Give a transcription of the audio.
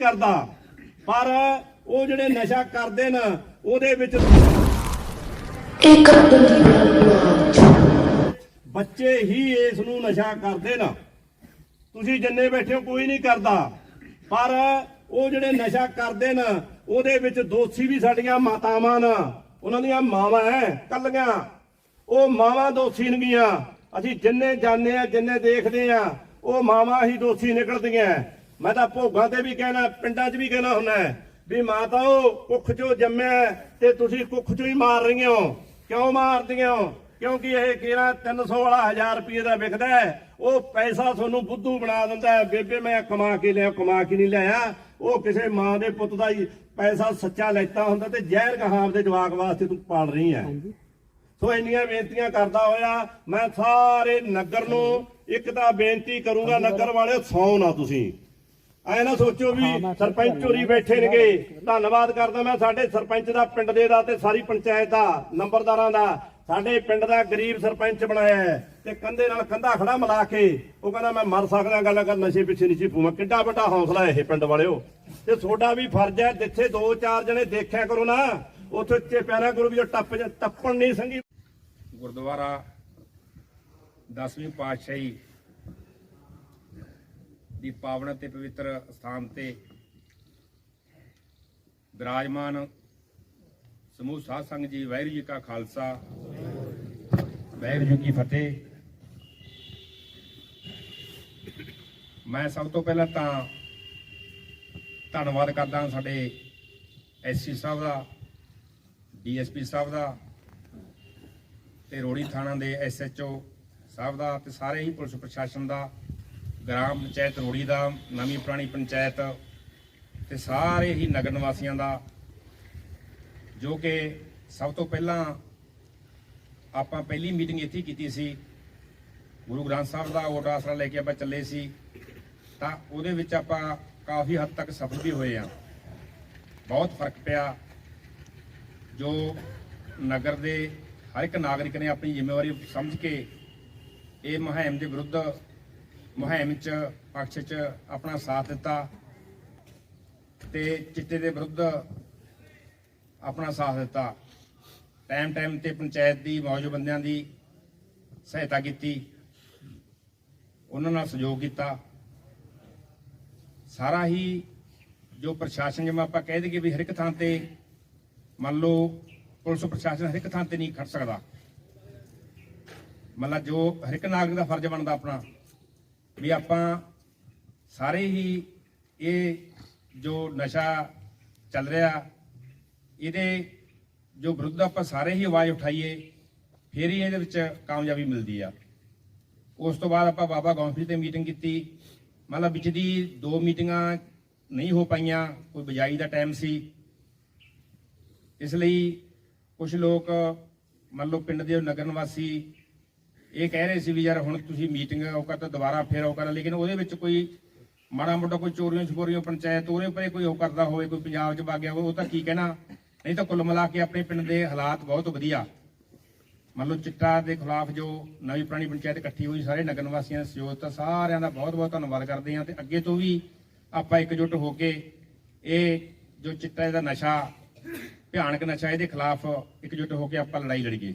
ਕਰਦਾ। ਪਰ ਉਹ ਜਿਹੜੇ ਨਸ਼ਾ ਕਰਦੇ ਨੇ ਉਹਦੇ ਵਿੱਚ ਇੱਕ ਬੱਚੇ ਹੀ ਇਸ ਨੂੰ ਨਸ਼ਾ ਕਰਦੇ ਨਾ। ਤੁਸੀਂ ਜਿੰਨੇ ਬੈਠੇ ਹੋ ਕੋਈ ਨਹੀਂ ਕਰਦਾ। ਪਰ ਉਹ ਜਿਹੜੇ ਨਸ਼ਾ ਕਰਦੇ ਨੇ ਉਹਦੇ ਵਿੱਚ ਦੋਸ਼ੀ ਵੀ ਸਾਡੀਆਂ ਮਾਤਾਵਾਂ ਨਾ। ਉਹਨਾਂ ਦੀਆਂ ਮਾਵਾਂ ਐ ਕੱਲੀਆਂ ਉਹ ਮਾਵਾਂ ਦੋਸ਼ੀ ਨਗੀਆਂ। ਅਸੀਂ ਜਿੰਨੇ ਜਾਣਦੇ ਆ ਜਿੰਨੇ ਦੇਖਦੇ ਆ ਉਹ ਮਾਵਾਂ ਹੀ ਦੋਸ਼ੀ ਨਿਕਲਦੀਆਂ। ਮੈਂ ਤਾਂ ਭੋਗਾਂ ਤੇ ਵੀ ਕਹਿਣਾ ਪਿੰਡਾਂ 'ਚ ਵੀ ਕਹਿਣਾ ਹੁੰਦਾ ਵੀ ਮਾਤਾ ਉਹ ਕੁੱਖ ਚੋਂ ਜੰਮਿਆ ਤੇ ਤੁਸੀਂ ਕੁੱਖ ਚੋਂ ਹੀ ਮਾਰ ਰਹੀਆਂ ਹੋ। ਕਿਉਂ ਮਾਰਦੀਆਂ ਹੋ? ਕਿਉਂਕਿ ਇਹ ਕਿਹੜਾ 300 ਵਾਲਾ 1000 ਰੁਪਏ ਦਾ ਵਿਕਦਾ ਉਹ ਪੈਸਾ ਤੁਹਾਨੂੰ ਬੁੱਧੂ ਬਣਾ ਦਿੰਦਾ ਬੇਬੇ ਮੈਂ ਕਮਾ ਕੇ ਲਿਆ ਕਮਾ ਕੇ ਨਹੀਂ ਲਿਆਇਆ। ਉਹ ਕਿਸੇ ਮਾਂ ਦੇ ਪੁੱਤ ਦਾ ਹੀ ਪੈਸਾ ਸੱਚਾ ਲੈਤਾ ਹੁੰਦਾ ਤੇ ਜ਼ਹਿਰ ਕਹਾਵ ਦੇ ਜਵਾਕ ਵਾਸਤੇ ਤੂੰ ਪਾਲ ਰਹੀ ਹੈ? ਸੋ ਇੰਨੀਆਂ ਬੇਨਤੀਆਂ ਕਰਦਾ ਹੋਇਆ ਮੈਂ ਸਾਰੇ ਨਗਰ ਨੂੰ ਇੱਕ ਤਾਂ ਬੇਨਤੀ ਕਰੂੰਗਾ ਨਗਰ ਵਾਲਿਓ ਸੌ ਨਾ ਤੁਸੀਂ। ਐ ਨਾ ਸੋਚੋ ਵੀ ਸਰਪੰਚ ਚੋਰੀ ਬੈਠੇ ਨੇਗੇ। ਧੰਨਵਾਦ ਕਰਦਾ ਮੈਂ ਸਾਡੇ ਸਰਪੰਚ ਦਾ ਪਿੰਡ ਦੇ ਦਾ ਤੇ ਸਾਰੀ ਪੰਚਾਇਤ ਦਾ ਨੰਬਰਦਾਰਾਂ ਦਾ। ਸਾਡੇ ਪਿੰਡ ਦਾ ਗਰੀਬ ਸਰਪੰਚ ਬਣਾਇਆ ਹੈ ਤੇ ਕੰਧੇ ਨਾਲ ਕੰਧਾ ਖੜਾ ਮਿਲਾ ਕੇ ਉਹ ਕਹਿੰਦਾ ਮੈਂ ਮਰ ਸਕਦਾ ਗੱਲ ਕਰ ਨਸ਼ੇ ਪਿੱਛੇ ਨਹੀਂ ਪੂਮਾ ਕਿੱਡਾ ਵੱਡਾ ਹੌਸਲਾ ਇਹ ਪਿੰਡ ਵਾਲਿਓ। ਤੇ ਤੁਹਾਡਾ ਵੀ ਫਰਜ਼ ਹੈ ਜਿੱਥੇ ਦੋ ਚਾਰ ਜਣੇ ਦੇਖਿਆ ਕਰੋ ਨਾ ਉੱਥੇ ਉੱਚੇ ਪਿਆਰਾ ਕਰੋ ਵੀ ਟੱਪ ਜਾ- ਟੱਪਣ ਨਹੀਂ ਸੰਗੀ। ਗੁਰਦੁਆਰਾ 10ਵੀਂ ਪਾਤਸ਼ਾਹੀ ਦੀ ਪਾਵਨ ਤੇ ਪਵਿੱਤਰ ਸਥਾਨ ਤੇ ਵਿਰਾਜਮਾਨ ਸਮੂਹ ਸਾਧ ਸੰਗਤ ਜੀ, ਵਾਹਿਗੁਰੂ ਜੀ ਕਾ ਖਾਲਸਾ, ਵਾਹਿਗੁਰੂ ਜੀ ਕੀ ਫਤਿਹ। ਮੈਂ ਸਭ ਤੋਂ ਪਹਿਲਾਂ ਤਾਂ ਧੰਨਵਾਦ ਕਰਦਾ ਹਾਂ ਸਾਡੇ ਐਸਸੀ ਸਾਹਿਬ ਦਾ ਡੀਐਸਪੀ ਸਾਹਿਬ ਦਾ ਤੇ ਰੋੜੀ ਥਾਣਾ ਦੇ ਐਸਐਚਓ ਸਾਹਿਬ ਦਾ ਤੇ ਸਾਰੇ ਹੀ ਪੁਲਿਸ ਪ੍ਰਸ਼ਾਸਨ ਦਾ ਗ੍ਰਾਮ ਪੰਚਾਇਤ ਰੋੜੀ ਦਾ, ਨਵੀਂ ਪੁਰਾਣੀ ਪੰਚਾਇਤ ਤੇ ਸਾਰੇ ਹੀ ਨਗਰ ਨਿਵਾਸੀਆਂ ਦਾ, ਜੋ ਕਿ ਸਭ ਤੋਂ ਪਹਿਲਾਂ ਆਪਾਂ ਪਹਿਲੀ ਮੀਟਿੰਗ ਇੱਥੇ ਕੀਤੀ ਸੀ। ਗੁਰੂ ਗ੍ਰੰਥ ਸਾਹਿਬ ਦਾ ਓਟ ਆਸਰਾ ਲੈ ਕੇ ਆਪਾਂ ਚੱਲੇ ਸੀ। ਤਾਂ ਉਹਦੇ ਵਿੱਚ ਆਪਾਂ ਕਾਫੀ ਹੱਦ ਤੱਕ ਸਫਲ ਵੀ ਹੋਏ ਆ ਬਹੁਤ ਫ਼ਰਕ ਪਿਆ ਜੋ ਨਗਰ ਦੇ ਹਰ ਇੱਕ ਨਾਗਰਿਕ ਨੇ ਆਪਣੀ ਜ਼ਿੰਮੇਵਾਰੀ ਸਮਝ ਕੇ ਇਹ ਮੁਹਿੰਮ ਦੇ ਵਿਰੁੱਧ ਮੁਹਿੰਮ 'ਚ ਪਕਸ਼ 'ਚ ਆਪਣਾ ਸਾਥ ਦਿੱਤਾ ਤੇ ਚਿੱਟੇ ਦੇ ਵਿਰੁੱਧ ਆਪਣਾ ਸਾਥ ਦਿੱਤਾ। ਟਾਈਮ ਟਾਈਮ ਤੇ ਪੰਚਾਇਤ ਦੀ, ਮੌਜੂਦ ਬੰਦਿਆਂ ਦੀ ਸਹਾਇਤਾ ਕੀਤੀ। ਉਹਨਾਂ ਨਾਲ ਸਹਿਯੋਗ ਕੀਤਾ। ਸਾਰਾ ਹੀ ਜੋ ਪ੍ਰਸ਼ਾਸਨ, ਜਿਵੇਂ ਆਪਾਂ ਕਹਿ ਦਈਏ ਵੀ ਹਰ ਇੱਕ ਥਾਂ ਤੇ ਮੰਨ ਲਓ ਪੁਲਿਸ ਪ੍ਰਸ਼ਾਸਨ ਹਰ ਇੱਕ ਥਾਂ ਤੇ ਨਹੀਂ ਖੜ ਸਕਦਾ। ਮਤਲਬ ਜੋ ਹਰ ਇੱਕ ਨਾਗਰਿਕ ਦਾ ਫਰਜ਼ ਬਣਦਾ ਆਪਣਾ। ਵੀ ਆਪਾਂ ਸਾਰੇ ਹੀ ਇਹ ਜੋ ਨਸ਼ਾ ਚੱਲ ਰਿਹਾ, ਇਹਦੇ ਜੋ ਵਿਰੁੱਧ ਆਪਾਂ ਸਾਰੇ ਹੀ ਆਵਾਜ਼ ਉਠਾਈਏ, ਫਿਰ ਹੀ ਇਹਦੇ ਵਿੱਚ ਕਾਮਯਾਬੀ ਮਿਲਦੀ ਆ। ਉਸ ਤੋਂ ਬਾਅਦ ਆਪਾਂ ਬਾਬਾ ਗੌਂਫਰੀ ਤੇ ਮੀਟਿੰਗ ਕੀਤੀ। ਮਤਲਬ ਵਿੱਚ ਦੀ ਦੋ ਮੀਟਿੰਗਾਂ ਨਹੀਂ ਹੋ ਪਾਈਆਂ, ਕੋਈ ਬਜਾਈ ਦਾ ਟਾਈਮ ਸੀ। ਇਸ ਲਈ ਕੁਝ ਲੋਕ ਮੰਨ ਲਓ ਪਿੰਡ ਦੇ ਨਗਰ ਨਿਵਾਸੀ ਇਹ ਕਹਿ ਰਹੇ ਸੀ ਵੀ ਯਾਰ ਹੁਣ ਤੁਸੀਂ ਮੀਟਿੰਗ ਉਹ ਕਰਤਾ ਦੁਬਾਰਾ ਫੇਰ ਉਹ ਕਰ, ਲੇਕਿਨ ਉਹਦੇ ਵਿੱਚ ਕੋਈ ਮਾੜਾ ਮੋਟਾ ਕੋਈ ਚੋਰੀਆਂ ਛਪੋਰੀਆਂ ਪੰਚਾਇਤ ਉਹਦੇ ਉੱਪਰ ਕੋਈ ਉਹ ਕਰਦਾ ਹੋਵੇ, ਕੋਈ ਪੰਜਾਬ 'ਚ ਵਗ ਗਿਆ ਹੋਵੇ, ਉਹ ਤਾਂ ਕੀ ਕਹਿਣਾ? ਨਹੀਂ ਤਾਂ ਕੁੱਲ ਮਿਲਾ ਕੇ ਆਪਣੇ ਪਿੰਡ ਦੇ ਹਾਲਾਤ ਬਹੁਤ ਵਧੀਆ। ਮੰਨ ਲਓ ਚਿੱਟਾ ਦੇ ਖਿਲਾਫ ਜੋ ਨਵੀਂ ਪੁਰਾਣੀ ਪੰਚਾਇਤ ਇਕੱਠੀ ਹੋਈ, ਸਾਰੇ ਨਗਰ ਨਿਵਾਸੀਆਂ ਦਾ ਸਹਿਯੋਗ ਤਾਂ ਸਾਰਿਆਂ ਦਾ ਬਹੁਤ ਬਹੁਤ ਧੰਨਵਾਦ ਕਰਦੇ ਹਾਂ ਤੇ ਅੱਗੇ ਤੋਂ ਵੀ ਆਪਾਂ ਇਕਜੁੱਟ ਹੋ ਕੇ ਇਹ ਜੋ ਚਿੱਟਾ ਦਾ ਨਸ਼ਾ, ਭਿਆਨਕ ਨਸ਼ਾ ਇਹਦੇ ਖਿਲਾਫ ਇਕਜੁੱਟ ਹੋ ਕੇ ਆਪਾਂ ਲੜਾਈ ਲੜੀਏ।